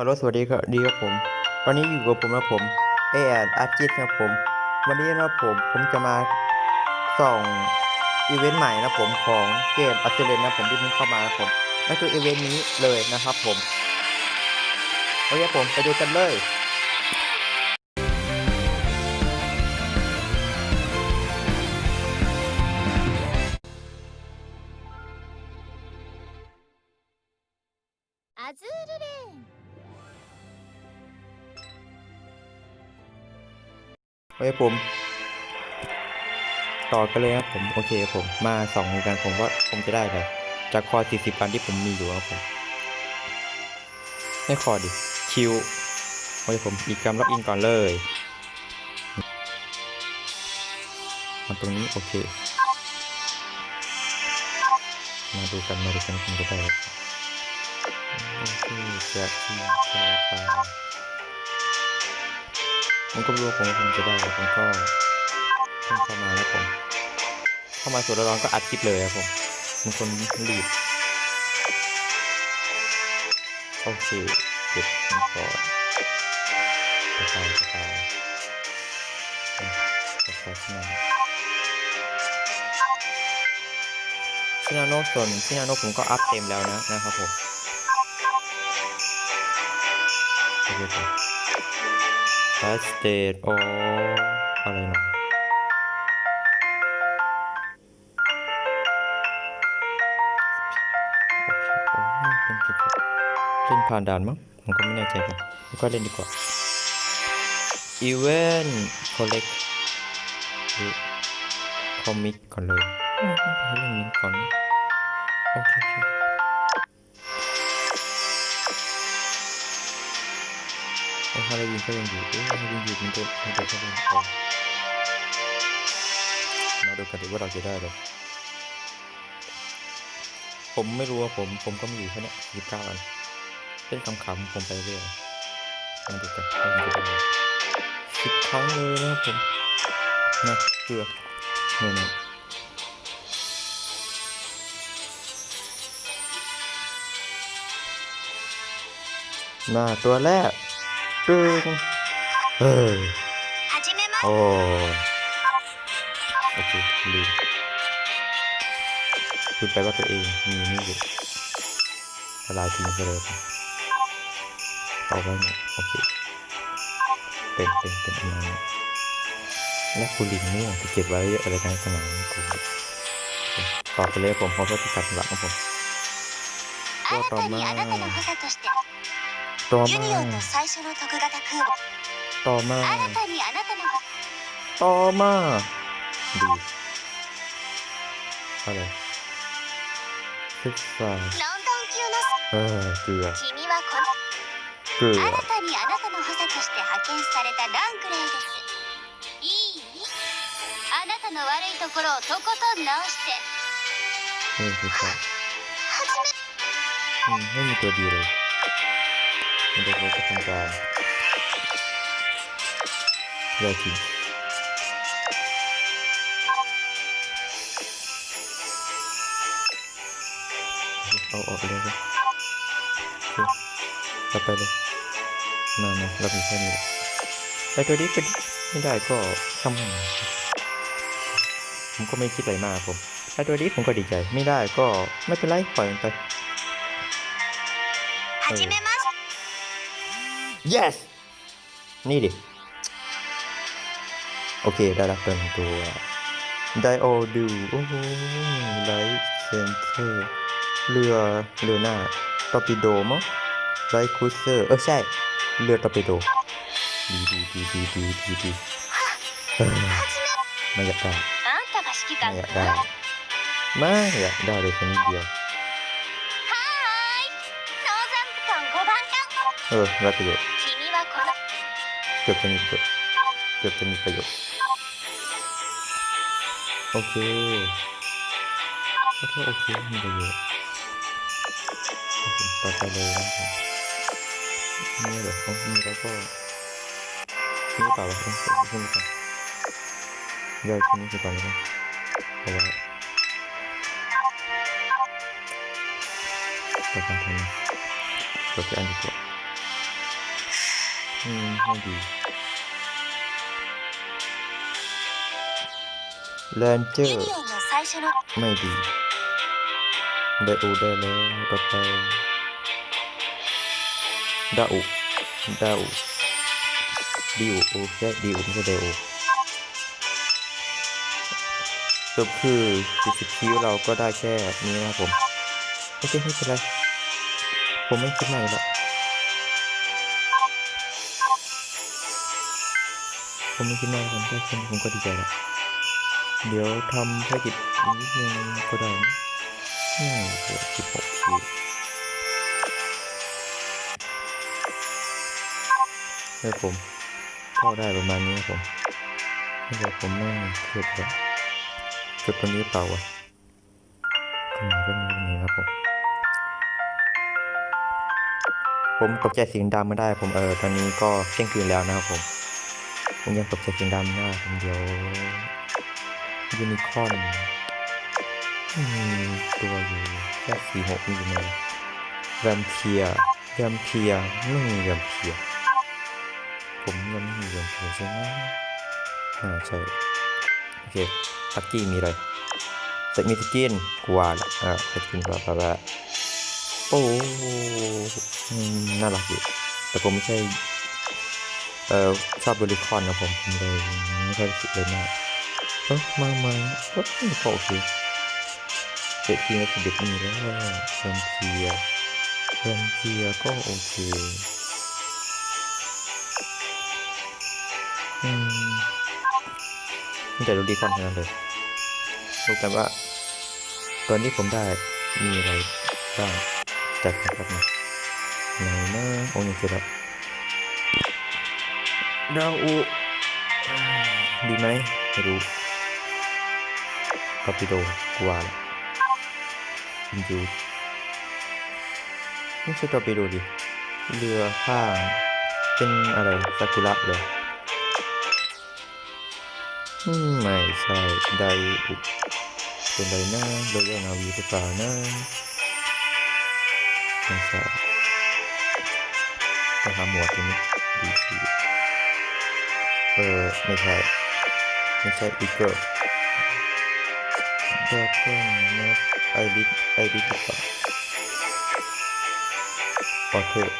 ฮัลโหลสวัสดีครับดีครับผม ตอนนี้อยู่กับผมนะผมเอแอนอาร์จิสนะครับผม วันนี้นะผมผมจะมาส่องอีเวนต์ใหม่นะผมของเกมอัลเซเลนนะผมที่เพิ่งเข้ามานะผมนั่นคืออีเวนต์นี้เลยนะครับผมโอเคผมไปดูกันเลย โอเคผม ต่อกันเลยครับผมโอเคผมมาสองกันผมว่าผมจะได้อะไรจากคอ40ปันที่ผมมีอยู่ครับผมให้คอดิคิวโอเคผมอีกกรรมล็อกอินก่อนเลยมาตรงนี้โอเค มาดูกันมาดูกันผมจะได้อะไรโอเคแจ็คที่แจ็คไป ผมก็ไม่รู้ว่าผมผมจะได้ผมก็เข้ามาแล้วผมเข้ามาสดร้อนก็อัดคลิปเลยครับผมเป็นคนรีบโอเคเก็บมันก่อนกระจายกระจายกระจายที่นั่นชินาโนส่วนชินาโนผมก็อัพเต็มแล้วนะนะครับผมโอเคผม ฟาสเตดโออะไรหน่อยโอเคเป็นเกี่ยวกับเล่นผ่านด่านมั้งผมก็ไม่แน่ใจกันก็เล่นดีกว่า Event Collect หรือคอมิกก่อนเลยเรื่องนี้ก่อนนะโอเค โอเคโอ้ฮาโลวีนก็ยังอยู่เอ้ยฮาโลวีนอยู่มันจะมันจะเล่นต่อมาดูกันดีว่าเราจะได้เลยผมไม่รู้ว่าผมผมก็มีอยู่แค่นี้ยี่สิบเก้าอันเล่นคำๆผมไปเรื่อยมาดูกันว่ามันจะได้สิบครั้งเลยนะครับผมนะเกลือเนี่ยนะน้าตัวแรก ตึงเออโอ้โอเคลืมลืมไปว่าตัวเองมีนี่อยู่ลายทิ้งไปเลยเอาไว้หอยโอเคเป็นเป็นเป็นอะไรและกูลิงไม่อยากจะเก็บไว้อะไรกันขสมองกูต่อไปเลยผมเพราะว่าจะกลับหลังผมก็ต่อมา ニオンの最初の特型空母 ต่อมา 新たにあなたの補 ต่อมาดีอะไรศึกษา ロンドン級の เออเกลือ 君はこの เกลือ 新たにあなたの補佐として派遣されたランクレーですいいあなたの悪いところをとことん直して นี่คือครับ 始め อืมไม่มีตัวดีเลย Então eu vou tentar. E aqui. Ó, ó, beleza. Dá pra ele. Não, não, dá pra ele. Vai por ali, por ali. ไม่ได้ก็ช่างผมก็ไม่คิดอะไรมากผมถ้าตัวนี้ผมก็ดีใจ ไม่ได้ก็ไม่เป็นไรปล่อยมันไป yes นี่ดิ โอเค ได้รับเป็นตัวไดโอดูโอ้โหไลท์เซนเซอร์เรือเรือหน้าตอปิโดมั้งไลท์คูเซอร์ เออใช่ เรือตอปิโด ดีดีดีดีดีดีดีไม่อยากได้ไม่อยากได้ไม่อยากได้เลยแค่นี้เดียวเออรับประโยชน์ กือบจะมีประโยชน์เกือบจะมีประโยชน์โอเคโอเคโอเคมีประโยชน์ต่อไปเลยนะครับนี่เดี๋ยวเขามีแล้วก็นี่เปล่าวะต้องขึ้นก่อนย่อยตรงนี้ไปก่อนเลยนะเอาไว้ต่อไปทำไงกดไปอันดีกว่าอืมไม่ดี แลนเจอร์ไม่ดี ไดอูได้แล้วต่อไปดาอุดาอูดิวโอใช่ดิวไม่ใช่ไดอุก็คือสิบคิวเราก็ได้แค่นี้นะผมโอเคไม่เป็นไร ผมไม่คิดใหม่ละผมไม่คิดใหม่ผมได้แค่นี้ผมก็ดีใจละ เดี๋ยวทำภารกิจนิดนึงก็ได้นะอืมเดี๋ยวสิบหกคิวเฮ้ยผมก็ได้ประมาณนี้ผมไม่ใช่ผมไม่เครียดเลยจดตัวนี้เปล่าวะก็มีก็มีก็มีครับผม ผมตกใจเสียงดังไม่ได้ผมเออตอนนี้ก็เที่ยงคืนแล้วนะครับผม ผมยังตกใจเสียงดังไม่ได้ผมเดี๋ยว ยูนิคอร์นมีตัวอยู่แค่สี่หกมีอยู่ไหนแวมเพียแวมเพียไม่มีแวมเพีย ผมยังไม่มีแวมเพียใช่ไหมอ่าใช่ โอเคลักกี้มีอะไรสมีสกินกว่าอ่าสกินกว่าแบบโอ้น่ารักอยู่แต่ผมไม่ใช่เอ่อชอบบริคอนนะผมผมเลยไม่ค่อยรู้สึกเลยมาก เออมามาก็ก็โอเคเด็กทีนะเด็กมีแล้วเริ่มเทียเริ่มเทียก็โอเคอืมแต่ดูดีคอนทั้งนั้นเลยดูกันว่าตอนนี้ผมได้มีอะไรบ้างจัดกันครับนะไหนนะโอ้ยเจอแล้วดาวอุดีไหมไม่รู้ กอปิโดกว่าละอินจูไม่ใช่กอปิโดดิเรือข้างเป็นอะไรซากุระเลยไม่ใช่ไดอุเป็นไดนะโรยนาวีหรือเปล่านะไม่ใช่ต้องหาหมวดตัวนี้ดีสีเออไม่ใช่ไม่ใช่อีเกิ ลดราก้อนนะไอริสไอริสหรือเปล่ออเทอร์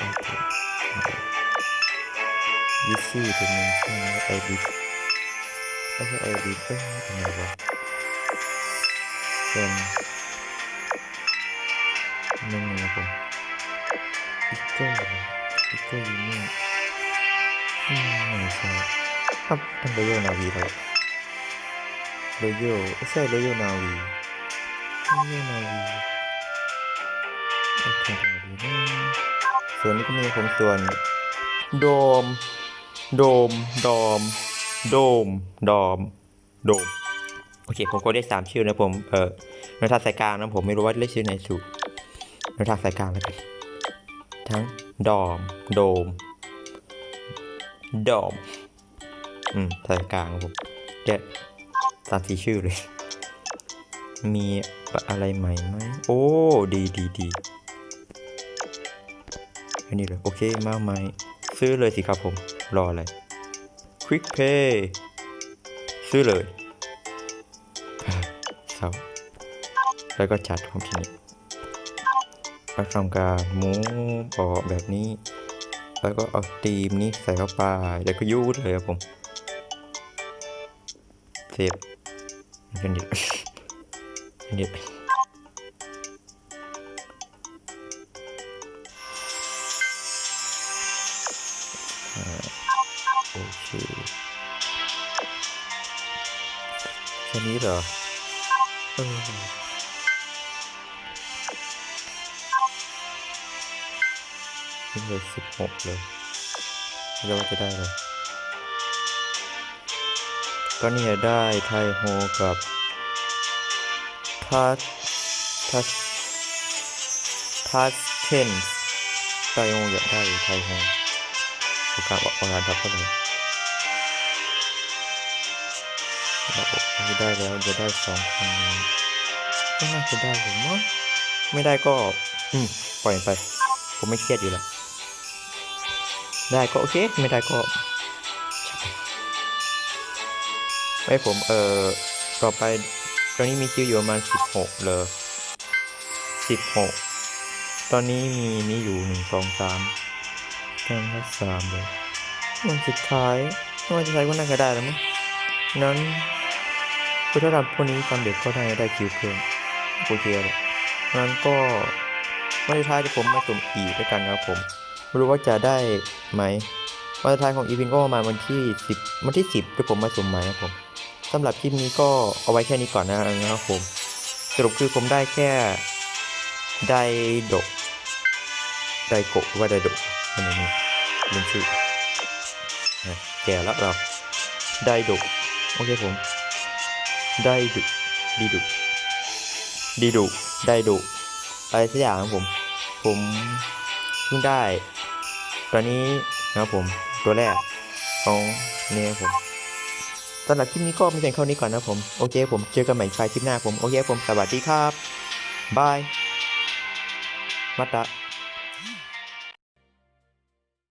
อเทอร์วิซี่เป็นมันใช่ไหมไอริสไม่ใช่ไอริสเอ้ยอะไรวะเซนนั่นไงครับผมพิกเกอร์พิกเกอร์ยูนี่อืมไม่ใช่ครับตั้งโรโยนาวีแล้ว โรโยไม่ใช่โรโยนาวีโรโยนาวีโอเคดีนะส่วนนี้ก็มีผมส่วน โดม โดม ดอม โดม ดอม โดม โอเค ผมก็ได้สามชื่อนะผม เออในทาสายกลางนะผมไม่รู้ว่าเรียกชื่อไหนถูกในทาสายกลางแล้วกันทั้งดอม โดม ดอม อืมสายกลางครับผมเด็ด สามสี่ชื่อเลย มีอะไรใหม่ไหม โอ้ ดีดีดีอันนี้เลย โอเค มาใหม่ ซื้อเลยสิครับผม รออะไร Quick Pay ซื้อเลยครับแล้วก็จัดของที่นี่เราทำการมูฟออกแบบนี้ แล้วก็เอาตีมนี้ใส่เข้าไป แล้วก็ยูดเลยครับผมเซฟแค่นี้แค่นี้อ่าโอเคแค่นี้เหรอเออนี่เลยสิบหกเลยไม่รู้ว่าจะได้เลย ก็เนี่ยได้ไทโฮกับทัสทัสทัสเคนไทโฮอยากได้ไทโฮโอกาสออกานทับเท่าไหร่เราได้แล้วจะได้สองคนนี้ก็น่าจะได้ผมมั้งไม่ได้ก็ อืมปล่อยไป ผมไม่เครียดอยู่แล้ว ได้ก็โอเค ไม่ได้ก็ ไม่ผมเอ่อต่อไปตอนนี้มีคิวอยู่ประมาณสิบหกเลยสิบหกตอนนี้มีนี่อยู่หนึ่งสองสามกันละสามเลยวันสุดท้ายวันสุดท้ายก็น่าจะได้แล้วมั้งนั้นคือถ้าทำพวกนี้ทำเด็กก็ได้ได้คิวเพิ่มโอเคเลยนั้นก็วันสุดท้ายที่ผมมาสุ่มอีกด้วยกันนะครับผมไม่รู้ว่าจะได้ไหมวันสุดท้ายของอีพินก็ประมาณวันที่สิบวันที่สิบที่ผมมาสุ่มใหม่ครับผม สำหรับคลิปนี้ก็เอาไว้แค่นี้ก่อนนะครับผม สรุปคือผมได้แค่ไดโดกไดโกะว่าไดโดกอันนี้นี่ลืมชื่อนะแก่แล้วเราไดโดกโอเคผมไดดุดีดุดีดุไดดุอะไรสักอย่างครับผม ผมเพิ่งได้ ตอนนี้นะครับผมตัวแรกของเนี่ยครับผม สำหรับคลิปนี้ก็มีเพียงเท่านี้ก่อนนะผม โอเคผมเจอกันใหม่ไฟคลิปหน้าผม โอเคผม สวัสดีครับ บาย มาตะ